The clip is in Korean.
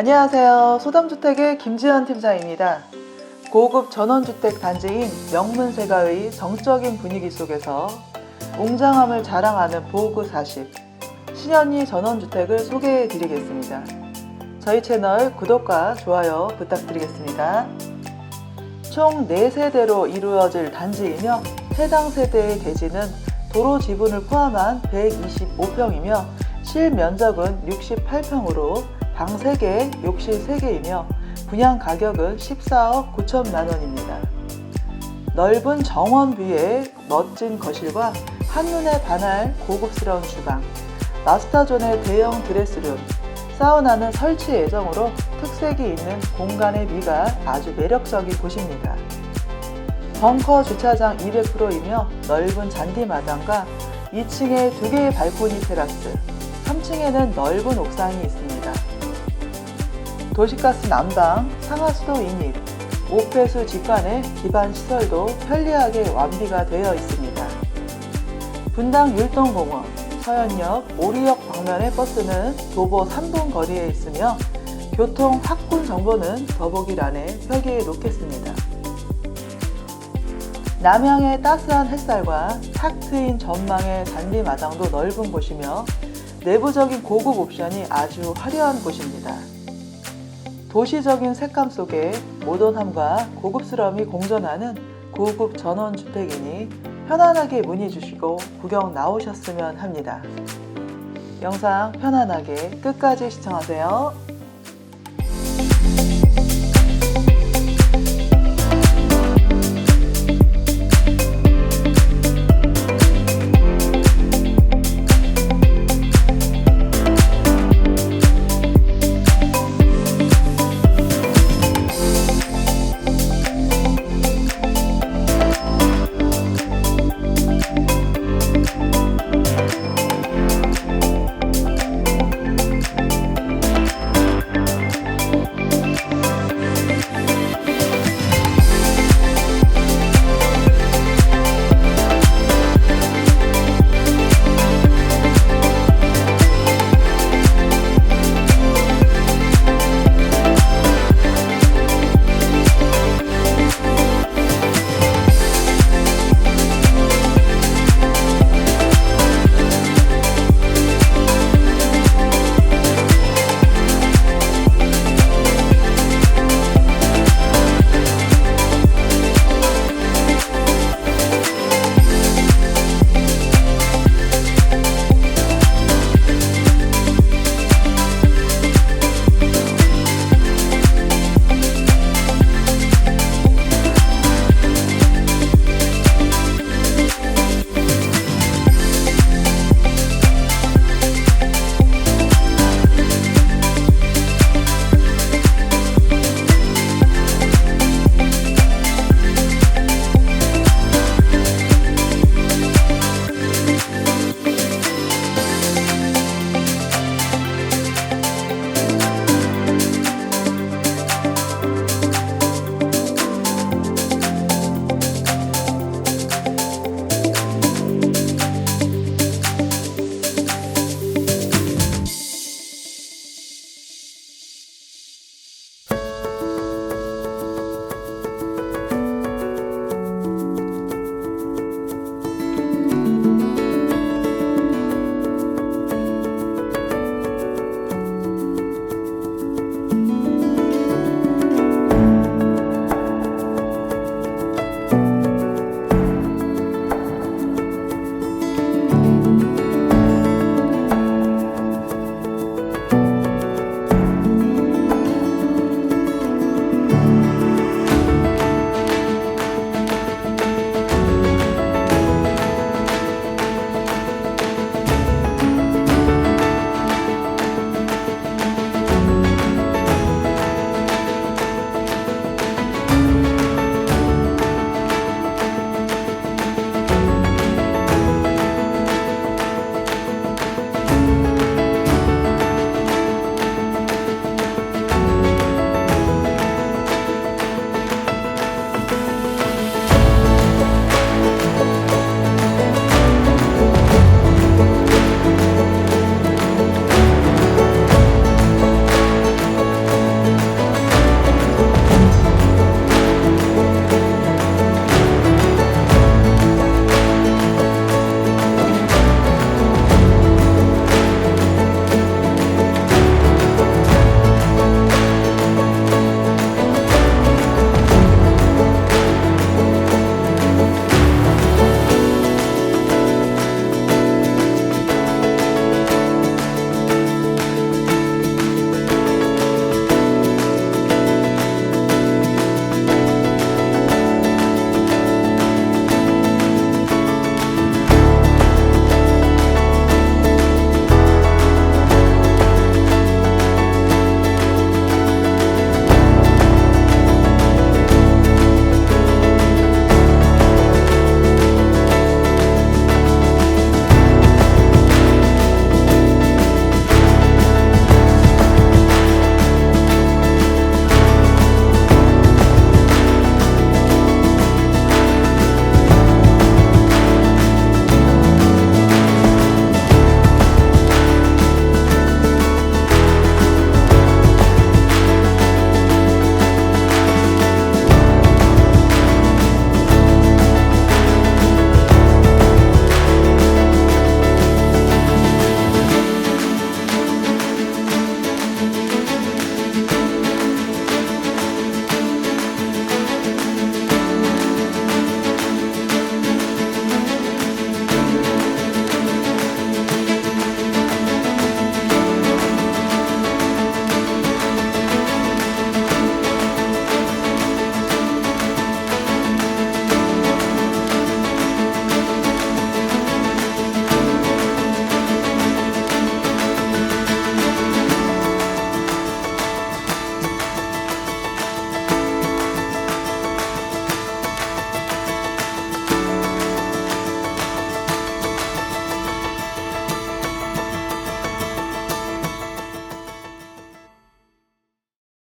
안녕하세요. 소담주택의 김지현 팀장입니다. 고급 전원주택 단지인 명문세가의 정적인 분위기 속에서 웅장함을 자랑하는 보그 40 신현리 전원주택을 소개해 드리겠습니다. 저희 채널 구독과 좋아요 부탁드리겠습니다. 총 4세대로 이루어질 단지이며 해당 세대의 대지는 도로 지분을 포함한 125평이며 실면적은 68평으로 방 3개, 욕실 3개이며 분양 가격은 14억 9천만 원입니다. 넓은 정원 뷰의 멋진 거실과 한눈에 반할 고급스러운 주방, 마스터존의 대형 드레스룸, 사우나는 설치 예정으로 특색이 있는 공간의 미가 아주 매력적인 곳입니다. 벙커 주차장 200%이며 넓은 잔디 마당과 2층에 두 개의 발코니 테라스, 3층에는 넓은 옥상이 있습니다. 도시가스 난방, 상하수도 인입, 오폐수 직관의 기반 시설도 편리하게 완비가 되어 있습니다. 분당 율동공원, 서현역, 오리역 방면의 버스는 도보 3분 거리에 있으며 교통 확군 정보는 더보기란에 표기해 놓겠습니다. 남향의 따스한 햇살과 탁 트인 전망의 잔디 마당도 넓은 곳이며 내부적인 고급 옵션이 아주 화려한 곳입니다. 도시적인 색감 속에 모던함과 고급스러움이 공존하는 고급 전원주택이니 편안하게 문의 주시고 구경 나오셨으면 합니다. 영상 편안하게 끝까지 시청하세요.